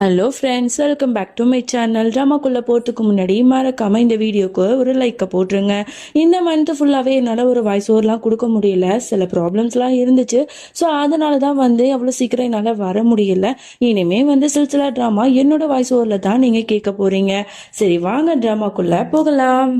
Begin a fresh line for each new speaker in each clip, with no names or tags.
Hello friends welcome back to my channel ட்ராமாக்குள்ளே போகிறதுக்கு முன்னாடி மறக்காமல் இந்த வீடியோக்கு ஒரு லைக்கை போட்டுருங்க. இந்த மந்த் ஃபுல்லாகவே என்னால் ஒரு வாய்ஸ் ஓவர்லாம் கொடுக்க முடியல. சில ப்ராப்ளம்ஸ்லாம் இருந்துச்சு. ஸோ அதனால தான் வந்து அவ்வளோ சீக்கிரம் என்னால் வர முடியல. இனிமேல் வந்து சில்சிலா ட்ராமா என்னோட வாய்ஸ் ஓவரில் தான் நீங்கள் கேட்க போகிறீங்க சரி வாங்க ட்ராமாக்குள்ளே போகலாம்.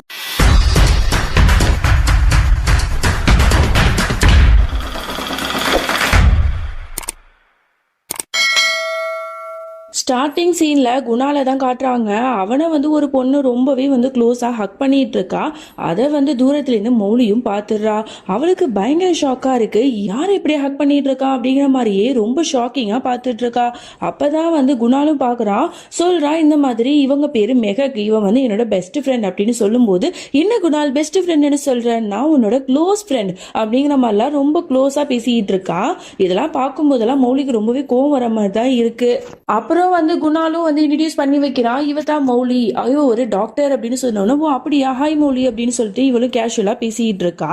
ஸ்டார்டிங் சீனில் குணால தான் காட்டுறாங்க. அவனை வந்து ஒரு பொண்ணு ரொம்பவே வந்து க்ளோஸாக ஹக் பண்ணிட்டு இருக்கா. அதை வந்து தூரத்துலேருந்து மௌலியும் பார்த்துடுறா. அவளுக்கு பயங்கர ஷாக்காக இருக்கு. யார் இப்படி ஹக் பண்ணிட்டு இருக்கா அப்படிங்கிற மாதிரியே ரொம்ப ஷாக்கிங்காக பார்த்துட்டு இருக்கா. அப்பதான் வந்து குணாலும் பார்க்குறா. சொல்கிறா இந்த மாதிரி இவங்க பேர் மெகக். இவன் வந்து என்னோட பெஸ்ட் ஃப்ரெண்ட் அப்படின்னு சொல்லும்போது என்ன குணால் பெஸ்ட் ஃப்ரெண்ட்னு சொல்கிறேன்னா நான் உன்னோட க்ளோஸ் ஃப்ரெண்ட் அப்படிங்கிற மாதிரிலாம் ரொம்ப க்ளோஸாக பேசிக்கிட்டு இருக்கா. இதெல்லாம் பார்க்கும்போதெல்லாம் மௌலிக்கு ரொம்பவே கோவம் வர மாதிரி தான் இருக்குது அப்புறம் வந்து குணாலும் வந்து இன்ட்ரடியூஸ் பண்ணி வைக்கிறான் இவ தான் மௌலி. ஐயோ ஒரு டாக்டர் அப்படின்னு சொன்னோன்னு ஓ அப்படியா? ஹாய் மௌலி அப்படின்னு சொல்லிட்டு இவளும் கேஷுவலாக பேசிகிட்டு இருக்கா.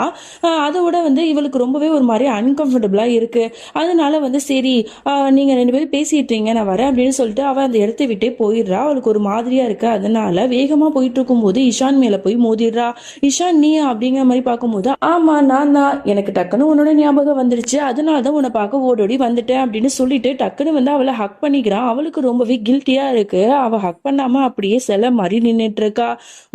அதோட வந்து இவளுக்கு ரொம்பவே ஒரு மாதிரி அன்கம்ஃபர்டபுளாக இருக்குது அதனால வந்து சரி நீங்கள் ரெண்டு பேரும் பேசிட்டீங்க நான் வரேன் அப்படின்னு சொல்லிட்டு அவள் அந்த இடத்த விட்டே போயிடுறா. அவளுக்கு ஒரு மாதிரியாக இருக்குது அதனால வேகமாக போயிட்டு இருக்கும்போது இஷான் மேலே போய் மோதிடுறா. இஷான் நீ அப்படிங்கிற மாதிரி பார்க்கும்போது ஆமாம் நான் தான். எனக்கு டக்குன்னு உன்னோட ஞாபகம் வந்துருச்சு. அதனால தான் உன்னை பார்க்க ஓடோடி வந்துட்டேன் அப்படின்னு சொல்லிட்டு டக்குன்னு வந்து அவளை ஹக் பண்ணிக்கிறான் அவளுக்கு ரொம்பவே கில்ட்டியா இருக்கு. அவ ஹக் பண்ணாம அப்படியே சில மாதிரி நின்னுட்டு இருக்கா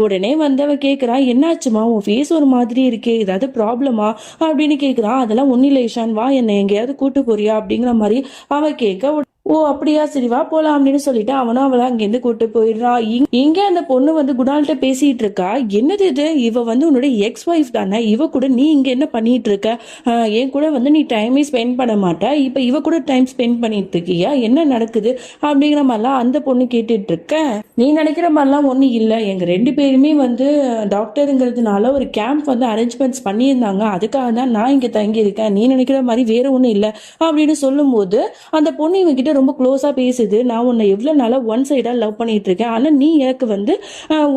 உடனே வந்து அவ கேக்குறா என்னாச்சுமா உன் ஃபேஸ் ஒரு மாதிரி இருக்கே. ஏதாவது ப்ராப்ளமா அப்படின்னு கேக்குறான் அதெல்லாம் ஒன்னும் இல்லை இஷான் வா என்னை எங்கேயாவது கூட்டு போறியா? அப்படிங்கிற மாதிரி அவ கேட்க ஓ அப்படியா சரி வா போலாம் அப்படின்னு சொல்லிட்டு அவனும் அவளை அங்கேருந்து கூட்டு போயிடுறான் இங்க- அந்த பொண்ணு வந்து குணால்கிட்ட பேசிட்டு இருக்கா. என்னது இது? இவ வந்து உன்னோட எக்ஸ் ஒய்ஃப் தானே. இவ கூட நீ இங்க என்ன பண்ணிட்டு இருக்க? என் கூட வந்து நீ டைமே ஸ்பெண்ட் பண்ண மாட்டா. இப்ப இவ கூட டைம் ஸ்பெண்ட் பண்ணிட்டு இருக்கியா? என்ன நடக்குது? அப்படிங்கிற மாதிரிலாம் அந்த பொண்ணு கேட்டுட்டு இருக்க. நீ நினைக்கிற மாதிரிலாம் ஒன்றும் இல்லை. எங்க ரெண்டு பேருமே வந்து டாக்டருங்கிறதுனால ஒரு கேம்ப் வந்து அரேஞ்ச்மெண்ட்ஸ் பண்ணியிருந்தாங்க. அதுக்காக தான் நான் இங்க தங்கி இருக்கேன் நீ நினைக்கிற மாதிரி வேற ஒன்றும் இல்லை. அப்படின்னு சொல்லும்போது அந்த பொண்ணு இவங்கிட்ட ரொம்ப க்ளோஸாக பேசுது. நான் உன்னை எவ்வளோ நாளாக ஒன் சைடாக லவ் பண்ணிட்டு இருக்கேன். ஆனால் நீ எனக்கு வந்து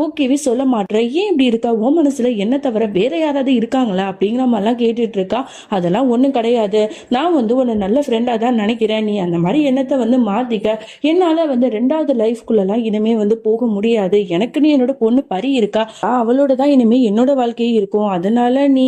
ஓகேவே சொல்ல மாட்டேற ஏன் இப்படி இருக்கா? உன் மனசில் என்ன தவிர வேற யாராவது இருக்காங்களா? அப்படிங்கிற மாதிரிலாம் கேட்டுட்டு இருக்கா. அதெல்லாம் ஒன்றும் கிடையாது. நான் வந்து உன்னை நல்ல ஃப்ரெண்டாக தான் நினைக்கிறேன். நீ அந்த மாதிரி எண்ணத்தை வந்து மாற்றிக்க என்னால் வந்து ரெண்டாவது லைஃப்குள்ளெல்லாம் இனிமே வந்து போக முடியாது. எனக்குன்னு என்னோட பொண்ணு பரி இருக்கா? அவளோட தான் இனிமே என்னோட வாழ்க்கையே இருக்கும். அதனால நீ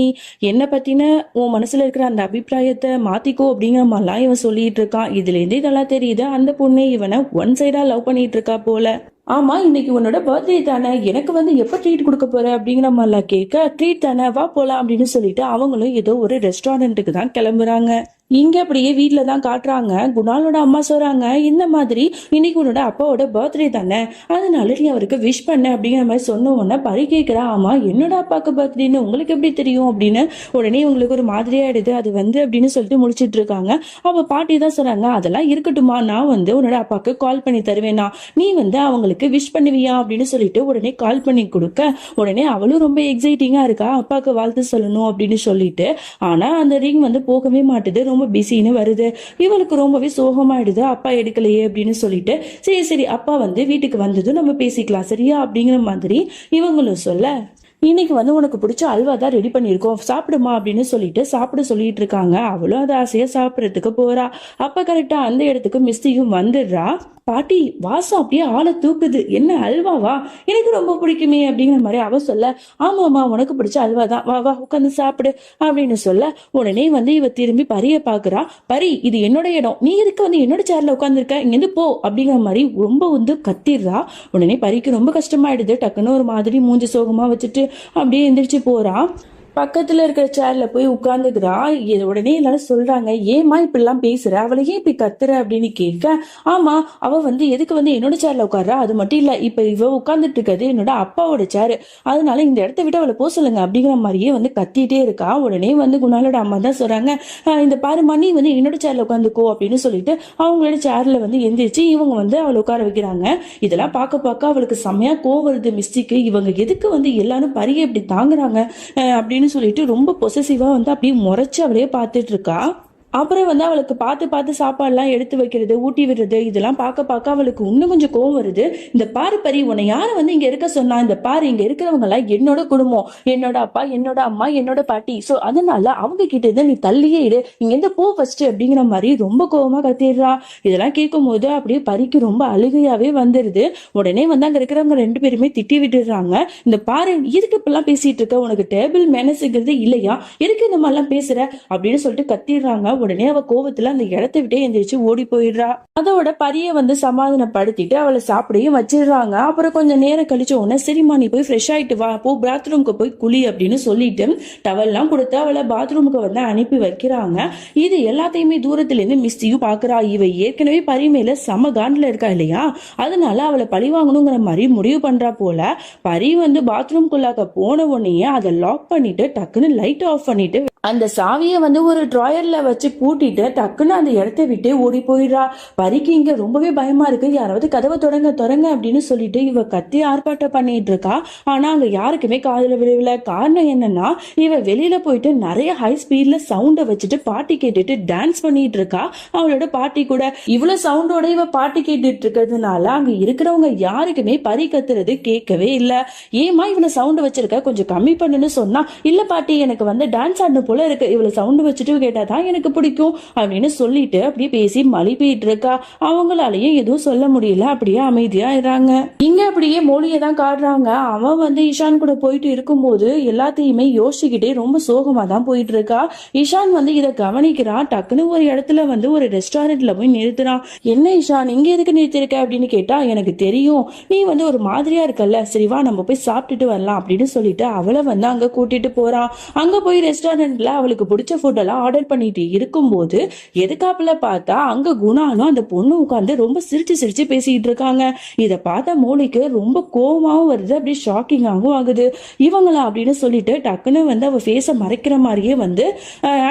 என்னை பற்றின உன் மனசில் இருக்கிற அந்த அபிப்பிராயத்தை மாற்றிக்கோ அப்படிங்கிற மாதிரிலாம் இவன் சொல்லிட்டு இருக்கான். இதுலேருந்து இதெல்லாம் தெரியுது. அந்த பொண்ணு இவனை ஒன் சைடா லவ் பண்ணிட்டு இருக்கா போல. ஆமா இன்னைக்கு உன்னோட பர்த்டே தானே. எனக்கு வந்து எப்ப ட்ரீட் கொடுக்க போற அப்படிங்கிற மாதிரிலாம் கேட்க ட்ரீட் தானே வா போலாம் அப்படின்னு சொல்லிட்டு அவங்களும் ஏதோ ஒரு ரெஸ்டாரண்ட்டுக்கு தான் கிளம்புறாங்க. இங்க அப்படியே வீட்ல தான் காட்டுறாங்க. குணாலோட அம்மா சொல்றாங்க இந்த மாதிரி இன்னைக்கு உன்னோட அப்பாவோட பர்த்டே தானே? அதனால நீ அவருக்கு விஷ் பண்ண அப்படிங்கிற மாதிரி சொன்ன உடனே பறி கேட்கிறா ஆமா என்னோட அப்பாவுக்கு பர்த்டேன்னு உங்களுக்கு எப்படி தெரியும்? அப்படின்னு உடனே உங்களுக்கு ஒரு மாதிரியாயிடுது அது வந்து அப்படின்னு சொல்லிட்டு முடிச்சிட்டு இருக்காங்க. அவ பாட்டி தான் சொல்றாங்க அதெல்லாம் இருக்கட்டுமா நான் வந்து உன்னோட அப்பாவுக்கு கால் பண்ணி தருவேனா? நீ வந்து அவங்களுக்கு விஷ் பண்ணுவியா? அப்படின்னு சொல்லிட்டு உடனே கால் பண்ணி கொடுக்க. உடனே அவளும் ரொம்ப எக்ஸைட்டிங்கா இருக்கா. அப்பாவுக்கு வாழ்த்து சொல்லணும் அப்படின்னு சொல்லிட்டு. ஆனா அந்த ரிங் வந்து போகவே மாட்டுது. ரொம்ப ரொம்ப பிஸின்னு வருது. இவளுக்கு ரொம்பவே சோகமாயிடுது. அப்பா எடுக்கலையே அப்படின்னு சொல்லிட்டு சரி சரி அப்பா வந்து வீட்டுக்கு வந்ததும் நம்ம பேசிக்கலாம் சரியா? அப்படிங்கிற மாதிரி இவங்களும் சொல்ல இன்னைக்கு வந்து உனக்கு பிடிச்ச அல்வா தான் ரெடி பண்ணியிருக்கோம். சாப்பிடுமா? அப்படின்னு சொல்லிட்டு சாப்பிட சொல்லிட்டு இருக்காங்க. அவளும் அதை ஆசையா சாப்பிட்றதுக்கு போறா. அப்ப கரெக்டா அந்த இடத்துக்கு மிஸ்தியும் வந்துடுறா. பாட்டி வாசம் அப்படியே ஆளை தூக்குது. என்ன அல்வாவா எனக்கு ரொம்ப பிடிக்குமே அப்படிங்கிற மாதிரி அவ சொல்ல ஆமாம்மா உனக்கு பிடிச்ச அல்வா தான். வா வா உட்காந்து சாப்பிடு அப்படின்னு சொல்ல உடனே வந்து இவ திரும்பி பரிய பாக்குறா பரி இது என்னோட இடம். நீ இருக்க வந்து என்னோட சேர்ல உட்காந்துருக்க இங்கிருந்து போ அப்படிங்கிற மாதிரி ரொம்ப வந்து கத்திடுறா. உடனே பரிக்கு ரொம்ப கஷ்டமாயிடுது. டக்குன்னு ஒரு மாதிரி மூஞ்சி சோகமா வச்சுட்டு அப்படியே எந்திரிச்சு போறா. பக்கத்துல இருக்கிற சேர்ல போய் உட்கார்ந்துக்கிறா இது உடனே எல்லாரும் சொல்றாங்க ஏமா இப்படிலாம் பேசுற? அவளை ஏன் இப்படி கத்துற? அப்படின்னு கேட்க ஆமா அவ வந்து எதுக்கு வந்து என்னோட சேர்ல உட்கார்றா? அது மட்டும் இல்ல இப்ப இவ உட்கார்ந்துட்டு இருக்கிறது என்னோட அப்பாவோட சேர் அதனால இந்த இடத்த விட்டு அவளை போக சொல்லுங்க அப்படிங்கிற மாதிரியே வந்து கத்திட்டே இருக்கா. உடனே வந்து குணாலோட அம்மா தான் சொல்றாங்க இந்த பாரு மணி வந்து என்னோட சேர்ல உட்காந்துக்கோ அப்படின்னு சொல்லிட்டு அவங்களோட சேர்ல வந்து எந்திரிச்சு இவங்க வந்து அவளை உட்கார வைக்கிறாங்க. இதெல்லாம் பார்க்க பார்க்க அவளுக்கு செம்மையா கோவம் வருது மிஸ்டிக்கு இவங்க எதுக்கு வந்து எல்லாரும் பரிய இப்படி தாங்குறாங்க? அப்படின்னு அப்படின்னு சொல்லிட்டு ரொம்ப பொசசிவா வந்து அப்படியே முறைச்சு அவளையே பார்த்துட்டு இருக்கா. அப்புறம் வந்து அவளுக்கு பார்த்து பார்த்து சாப்பாடுலாம் எடுத்து வைக்கிறது ஊட்டி விடுறது இதெல்லாம் பார்க்க பார்க்க அவளுக்கு இன்னும் கொஞ்சம் கோவம் வருது. இந்த பாரு பரி உன்னை யாரை வந்து இங்க இருக்க சொன்னா? இந்த பாரு இங்க இருக்கிறவங்க எல்லாம் என்னோட குடும்பம். என்னோட அப்பா என்னோட அம்மா என்னோட பாட்டி. ஸோ அதனால அவங்க கிட்ட இருந்து நீ தள்ளியே இரு. இங்க இருந்து போ ஃபர்ஸ்ட் அப்படிங்கிற மாதிரி ரொம்ப கோவமா கத்திடுறா. இதெல்லாம் கேட்கும் போது அப்படியே பரிக்கு ரொம்ப அழுகையாவே வந்துருது. உடனே வந்து அங்க இருக்கிறவங்க ரெண்டு பேருமே திட்டி விட்டுடுறாங்க. இந்த பாரு இதுக்கு இப்பெல்லாம் பேசிட்டு இருக்க? உனக்கு டேபிள் மேனஸுங்கிறது இல்லையா? எதுக்கு இந்த மாதிரிலாம் பேசுற? அப்படின்னு சொல்லிட்டு கத்திடுறாங்க. உடனே அவ கோவத்துல அந்த இடத்த விட்டே எந்திரிச்சு ஓடி போயிடுறா. அதோட பரிய வந்து சமாதானப்படுத்திட்டு அவளை சாப்பிடையும் வச்சிடுறாங்க. அப்புறம் கொஞ்சம் நேரம் கழிச்ச உடனே சரிம்மா நீ போய் ஃப்ரெஷ் ஆயிட்டு வா போ பாத்ரூம்க்கு போய் குளி அப்படின்னு சொல்லிட்டு டவல்லாம் கொடுத்து அவளை பாத்ரூமுக்கு வந்து அனுப்பி வைக்கிறாங்க. இது எல்லாத்தையுமே தூரத்துல இருந்து மிஸ்டியும் பாக்குறா. இவ ஏற்கனவே பரி சம செம காண்டில் இருக்கா இல்லையா? அதனால அவளை பழி வாங்கணுங்கிற மாதிரி முடிவு பண்றா போல. பரி வந்து பாத்ரூம்குள்ளாக்க போன உடனே அதை லாக் பண்ணிட்டு டக்குன்னு லைட் ஆஃப் பண்ணிட்டு அந்த சாவியை வந்து ஒரு ட்ராயரில் வச்சு பூட்டிட்டு டக்குன்னு அந்த இடத்த விட்டே ஓடி போயிடுறா. பரிக்கு இங்கே ரொம்பவே பயமாக இருக்குது யாராவது கதவை தொடங்க தொடங்க அப்படின்னு சொல்லிட்டு இவ கத்தி ஆர்ப்பாட்டம் பண்ணிட்டு இருக்கா. ஆனால் அங்கே யாருக்குமே காதில் விழல காரணம் என்னன்னா இவ வெளியில் போயிட்டு நிறைய ஹை ஸ்பீடில் சவுண்டை வச்சுட்டு பாட்டி கேட்டுட்டு டான்ஸ் பண்ணிட்டு இருக்கா. அவளோட பாட்டி கூட. இவ்வளோ சவுண்டோட இவ பாட்டி கேட்டுட்டு இருக்கிறதுனால அங்கே இருக்கிறவங்க யாருக்குமே பறி கத்துறது கேட்கவே இல்லை. ஏமா இவனை சவுண்டை வச்சிருக்க? கொஞ்சம் கம்மி பண்ணுன்னு சொன்னா இல்லை பாட்டி எனக்கு வந்து டான்ஸ் ஆடணும் போல இருக்கு. இவ்வளவு சவுண்ட் வச்சுட்டு கேட்டாதான் எனக்கு பிடிக்கும். அப்படின்னு சொல்லிட்டு அப்படியே பேசி மழை இருக்கா. அவங்களாலையும் எதுவும் சொல்ல முடியல. அப்படியே அமைதியா இறாங்க இங்க அப்படியே மொழியை தான் காட்டுறாங்க. அவன் வந்து இஷான் கூட போயிட்டு இருக்கும்போது எல்லாத்தையுமே யோசிச்சுக்கிட்டே ரொம்ப சோகமா தான் போயிட்டு இருக்கா. இஷான் வந்து இதை கவனிக்கிறான். டக்குன்னு ஒரு இடத்துல வந்து ஒரு ரெஸ்டாரண்ட்ல போய் நிறுத்துறான். என்ன இஷான் இங்க எதுக்கு நிறுத்திருக்க அப்படின்னு கேட்டா எனக்கு தெரியும். நீ வந்து ஒரு மாதிரியா இருக்கல்ல. சரிவா நம்ம போய் சாப்பிட்டுட்டு வரலாம். அப்படின்னு சொல்லிட்டு அவளை வந்து அங்க கூட்டிட்டு போறான். அங்க போய் ரெஸ்டாரண்ட் ரெஸ்டாரண்ட்ல அவளுக்கு பிடிச்ச ஃபுட்டெல்லாம் ஆர்டர் பண்ணிட்டு இருக்கும்போது எதுக்காப்புல பார்த்தா அங்க குணாலும் அந்த பொண்ணு உட்காந்து ரொம்ப சிரிச்சு சிரிச்சு பேசிக்கிட்டு இருக்காங்க. இதை பார்த்த மோலிக்கு ரொம்ப கோவமாகவும் வருது அப்படியே ஷாக்கிங்காகவும் ஆகுது. இவங்களா அப்படின்னு சொல்லிட்டு டக்குன்னு வந்து அவ ஃபேஸை மறைக்கிற மாதிரியே வந்து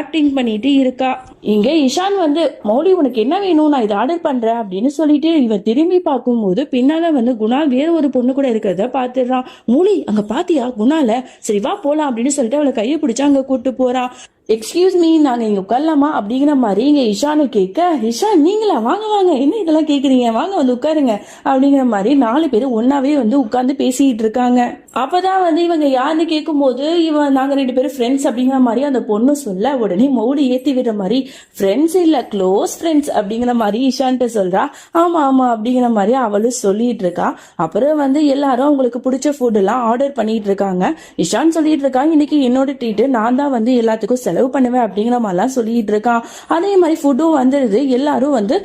ஆக்டிங் பண்ணிட்டு இருக்கா. இங்க இஷான் வந்து மௌலி உனக்கு என்ன வேணும்? நான் இதை ஆர்டர் பண்றேன் அப்படின்னு சொல்லிட்டு இவன் திரும்பி பார்க்கும்போது பின்னால வந்து குணால் வேற ஒரு பொண்ணு கூட இருக்கிறத பார்த்துடுறான். மௌலி அங்க பாத்தியா? குணால சரி வா போலாம் அப்படின்னு சொல்லிட்டு அவளை கையை பிடிச்சா அங்க கூட்டு போறான் 하나 எக்ஸ்கியூஸ் மீ நாங்க இங்க உட்காரலாமா? அப்படிங்கிற மாதிரி இங்க இஷானு கேட்க இஷான் நீங்களா? வாங்க வாங்க. என்ன இதெல்லாம் கேக்குறீங்க? வாங்க வந்து உட்காருங்க. அப்படிங்கிற மாதிரி நாலு பேர் ஒன்னாவே வந்து உட்கார்ந்து பேசிட்டு இருக்காங்க. அப்பதான் வந்து இவங்க யாருன்னு கேட்கும்போது இவன் நாங்க ரெண்டு பேரும் ஃப்ரெண்ட்ஸ் அப்படிங்கிற மாதிரி அந்த பொண்ணு சொல்ல உடனே மௌடி ஏத்தி விடுற மாதிரி ஃப்ரெண்ட்ஸ் இல்ல க்ளோஸ் ஃப்ரெண்ட்ஸ் அப்படிங்கிற மாதிரி இஷான்ட்ட சொல்றா. ஆமா ஆமா. அப்படிங்கிற மாதிரி அவளும் சொல்லிட்டு இருக்கா. அப்புறம் வந்து எல்லாரும் அவங்களுக்கு பிடிச்ச ஃபுட் எல்லாம் ஆர்டர் பண்ணிட்டு இருக்காங்க. இஷான் சொல்லிட்டு இருக்காங்க இன்னைக்கு என்னோட ட்ரீட் நான் தான் வந்து எல்லாத்துக்கும் செலவு பண்ணுவேன் அப்படிங்கிற மாதிரிலாம் சொல்லிட்டு இருக்கான். அதே மாதிரி ஃபுட்டும் வந்துடுது எல்லாரும் வந்து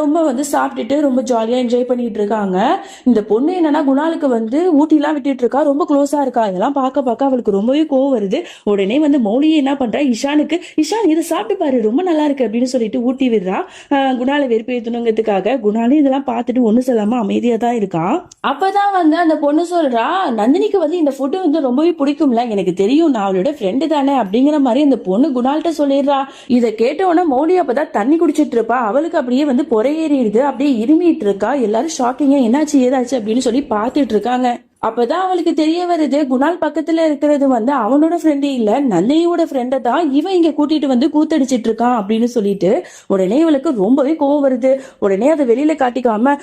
ரொம்ப வந்து சாப்பிட்டுட்டு ரொம்ப ஜாலியாக என்ஜாய் பண்ணிட்டு இருக்காங்க. இந்த பொண்ணு என்னன்னா குணாலுக்கு வந்து ஊட்டிலாம் விட்டுட்டு இருக்கா. ரொம்ப க்ளோஸாக இருக்கா. இதெல்லாம் பார்க்க பார்க்க அவளுக்கு ரொம்பவே கோவம் வருது. உடனே வந்து மௌலியை என்ன பண்ணுறா இஷானுக்கு இஷான் இதை சாப்பிட்டு பாரு. ரொம்ப நல்லா இருக்கு அப்படின்னு சொல்லிட்டு ஊட்டி விடுறா. குணாலை வெறுப்பேற்றணுங்கிறதுக்காக குணாலும் இதெல்லாம் பார்த்துட்டு ஒன்றும் சொல்லாமல் அமைதியாக தான் இருக்கான் அப்பதான் வந்து அந்த பொண்ணு சொல்றா நந்தினிக்கு வந்து இந்த ஃபுட்டு வந்து ரொம்பவே பிடிக்கும்ல. எனக்கு தெரியும். நான் அவளோட ஃப்ரெண்டு தானே. அப்படிங்கிற மாதிரி அந்த பொண்ணு குணால்கிட்ட சொல்லிடுறா. இதை கேட்டவொடனே உடனே மௌலி அப்பதான் தண்ணி குடிச்சிட்டு இருப்பா. அவளுக்கு அப்படியே வந்து பொறையேறிடுது. அப்படியே இருமிட்டு இருக்கா. எல்லாரும் ஷாக்கிங்க என்னாச்சு ஏதாச்சு அப்படின்னு சொல்லி பார்த்துட்டு இருக்காங்க. அப்பதான் அவளுக்கு தெரிய வருது குணால் பக்கத்துல இருக்கிறது வந்து அவனோட ஃப்ரெண்டு இல்ல நந்தினியோட ஃப்ரெண்டை தான் இவன் இங்க கூட்டிட்டு வந்து கூத்தடிச்சிட்டு இருக்கான் அப்படின்னு சொல்லிட்டு உடனே இவளுக்கு ரொம்பவே கோவம் வருது. உடனே அதை வெளியில காட்டிக்காம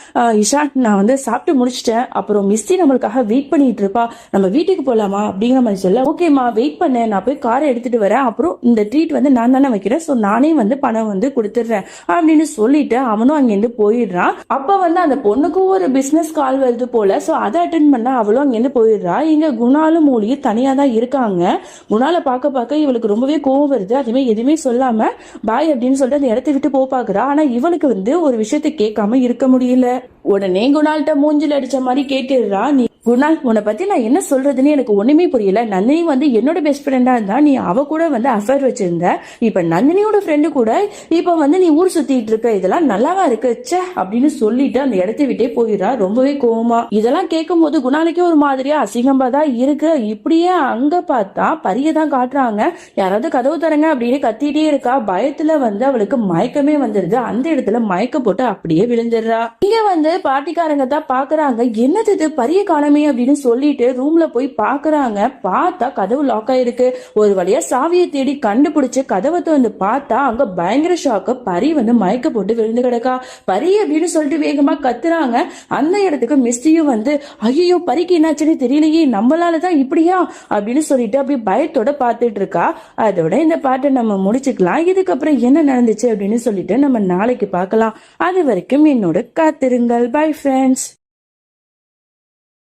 இஷா நான் வந்து சாப்பிட்டு முடிச்சிட்டேன். அப்புறம் மிஸ்ஸி நம்மளுக்காக வெயிட் பண்ணிட்டு இருப்பா. நம்ம வீட்டுக்கு போலாமா? அப்படிங்கிற மாதிரி சொல்ல ஓகேம்மா வெயிட் பண்ண. நான் போய் காரை எடுத்துட்டு வரேன். அப்புறம் இந்த ட்ரீட் வந்து நான் தானே வைக்கிறேன். ஸோ நானே வந்து பணம் வந்து கொடுத்துட்றேன். அப்படின்னு சொல்லிட்டு அவனும் அங்கேருந்து போயிடுறான். அப்ப வந்து அந்த பொண்ணுக்கும் ஒரு பிசினஸ் கால் வருது போல. ஸோ அதை அட்டன் பண்ண அவளும் அங்கேருந்து போயிடுறா? இங்க குணாலும் மூலியும் தனியா தான் இருக்காங்க. குணாலை பார்க்க பார்க்க இவளுக்கு ரொம்பவே கோவம் வருது. அதுவே எதுவுமே சொல்லாம பாய் அப்படின்னு சொல்லிட்டு அந்த இடத்த விட்டு போ பாக்குறா ஆனா இவளுக்கு வந்து ஒரு விஷயத்தை கேட்காம இருக்க முடியல. உடனே குணால்கிட்ட மூஞ்சில் அடிச்ச மாதிரி கேட்டுடுறா. நீ குணால் உன்னை பத்தி நான் என்ன சொல்றதுன்னு எனக்கு ஒண்ணுமே புரியல. நந்தினி வந்து என்னோட பெஸ்ட் ஃப்ரெண்டா இருந்தா நீ அவ கூட வந்து அஃபேர் வச்சிருந்த. இப்ப நந்தினியோட ஃப்ரெண்டு கூட இப்ப வந்து நீ ஊர் சுத்திட்டு இருக்க இதெல்லாம் நல்லாவா இருக்கு? ச்சே அப்படின்னு சொல்லிட்டு அந்த இடத்த விட்டே போயிடுறா. ரொம்பவே கோவமா. இதெல்லாம் கேட்கும் போது குணாலுக்கே ஒரு மாதிரியா அசிங்கமா தான் இருக்கு. இப்படியே அங்க பார்த்தா பரிய தான் காட்டுறாங்க. யாராவது கதவு தரங்க அப்படின்னு கத்திட்டே இருக்கா. பயத்துல வந்து அவளுக்கு மயக்கமே வந்துருது. அந்த இடத்துல மயக்க போட்டு அப்படியே விழுந்துடுறா. இங்க வந்து பாட்டிக்காரங்க தான் பாக்குறாங்க. என்னது இது? பரிய காண காணுமே அப்படின்னு சொல்லிட்டு ரூம்ல போய் பாக்குறாங்க. பார்த்தா கதவு லாக் ஆயிருக்கு. ஒரு வழியா சாவியை தேடி கண்டுபிடிச்சு கதவை வந்து பார்த்தா அங்க பயங்கர ஷாக்கு பரி வந்து மயக்க போட்டு விழுந்து கிடக்கா. பரி அப்படின்னு சொல்லிட்டு வேகமா கத்துறாங்க. அந்த இடத்துக்கு மிஸ்டியும் வந்து ஐயோ பரிக்கு என்னாச்சுன்னு தெரியலையே நம்மளால தான் இப்படியா? அப்படின்னு சொல்லிட்டு அப்படியே பயத்தோட பார்த்துட்டு இருக்கா. அதோட இந்த பாட்டை நம்ம முடிச்சுக்கலாம். இதுக்கப்புறம் என்ன நடந்துச்சு அப்படின்னு சொல்லிட்டு நம்ம நாளைக்கு பார்க்கலாம். அது வரைக்கும் என்னோட காத்திருங்கள். Bye friends